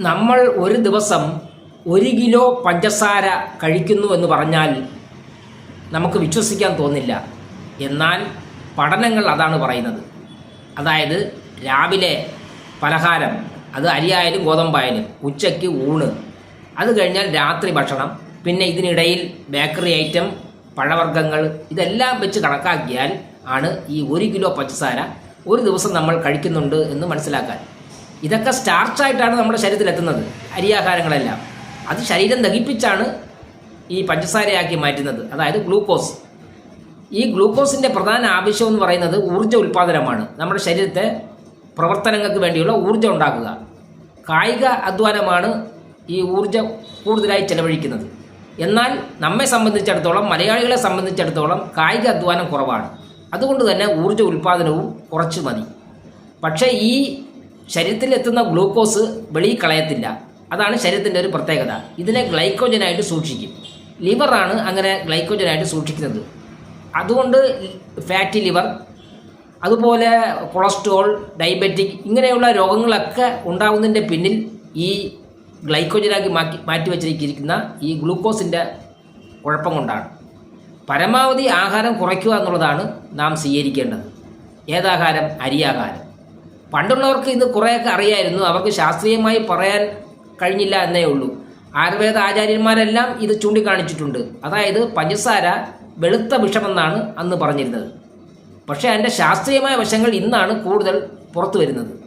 നമ്മൾ ഒരു ദിവസം ഒരു കിലോ പഞ്ചസാര കഴിക്കുന്നു എന്ന് പറഞ്ഞാൽ നമുക്ക് വിശ്വസിക്കാൻ തോന്നില്ല. എന്നാൽ പഠനങ്ങൾ അതാണ് പറയുന്നത്. അതായത് രാവിലെ പലഹാരം അത് അരിയായാലും ഗോതമ്പായാലും ഉച്ചയ്ക്ക് ഊണ്. അത് കഴിഞ്ഞാൽ രാത്രി ഭക്ഷണം. പിന്നെ ഇതിനിടയിൽ ബേക്കറി ഐറ്റം പഴവർഗങ്ങൾ ഇതെല്ലാം വെച്ച് കണക്കാക്കിയാൽ ആണ് ഈ ഒരു കിലോ പഞ്ചസാര ഒരു ദിവസം നമ്മൾ കഴിക്കുന്നുണ്ട് എന്ന് മനസ്സിലാക്കാൻ. ഇതൊക്കെ സ്റ്റാർച്ചായിട്ടാണ് നമ്മുടെ ശരീരത്തിൽ എത്തുന്നത് അരിയാഹാരങ്ങളെല്ലാം. അത് ശരീരം ദഹിപ്പിച്ചാണ് ഈ പഞ്ചസാരയാക്കി മാറ്റുന്നത് അതായത് ഗ്ലൂക്കോസ്. ഈ ഗ്ലൂക്കോസിന്റെ പ്രധാന ആവശ്യം എന്ന് പറയുന്നത് ഊർജ ഉൽപാദനമാണ്. നമ്മുടെ ശരീരത്തെ പ്രവർത്തനങ്ങൾക്ക് വേണ്ടിയുള്ള ഊർജം ഉണ്ടാക്കുക. കായിക അധ്വാനമാണ് ഈ ഊർജം കൂടുതലായി ചെലവഴിക്കുന്നത്. എന്നാൽ നമ്മെ സംബന്ധിച്ചിടത്തോളം മലയാളികളെ സംബന്ധിച്ചിടത്തോളം കായിക അധ്വാനം കുറവാണ്. അതുകൊണ്ട് തന്നെ ഊർജ ഉൽപാദനവും കുറച്ച് മതി. പക്ഷേ ഈ ശരീരത്തിൽ എത്തുന്ന ഗ്ലൂക്കോസ് വെളിയിൽ കളയത്തില്ല അതാണ് ശരീരത്തിന്റെ ഒരു പ്രത്യേകത. ഇതിനെ ഗ്ലൈക്കോജനായിട്ട് സൂക്ഷിക്കും. ലിവറാണ് അങ്ങനെ ഗ്ലൈക്കോജനായിട്ട് സൂക്ഷിക്കുന്നത്. അതുകൊണ്ട് ഫാറ്റി ലിവർ അതുപോലെ കൊളസ്ട്രോൾ ഡയബറ്റിക് ഇങ്ങനെയുള്ള രോഗങ്ങളൊക്കെ ഉണ്ടാകുന്നതിന്റെ പിന്നിൽ ഈ ഗ്ലൈക്കോജനാക്കി മാറ്റി മാറ്റി വച്ചിരിക്കുന്ന ഈ ഗ്ലൂക്കോസിന്റെ കുഴപ്പം കൊണ്ടാണ് പരമാവധി ആഹാരം കുറയ്ക്കുക എന്നുള്ളതാണ് നാം സ്വീകരിക്കേണ്ടത്. ഏതാഹാരം? അരിയാഹാരം. പണ്ടുള്ളവർക്ക് ഇത് കുറേയൊക്കെ അറിയായിരുന്നു. അവർക്ക് ശാസ്ത്രീയമായി പറയാൻ കഴിഞ്ഞില്ല എന്നേ ഉള്ളൂ. ആയുർവേദ ആചാര്യന്മാരെല്ലാം ഇത് ചൂണ്ടിക്കാണിച്ചിട്ടുണ്ട്. അതായത് പഞ്ചസാര വെളുത്ത വിഷമെന്നാണ് അന്ന് പറഞ്ഞിരുന്നത്. പക്ഷേ അതിന്റെ ശാസ്ത്രീയമായ വശങ്ങൾ ഇന്നാണ് കൂടുതൽ പുറത്തു വരുന്നത്.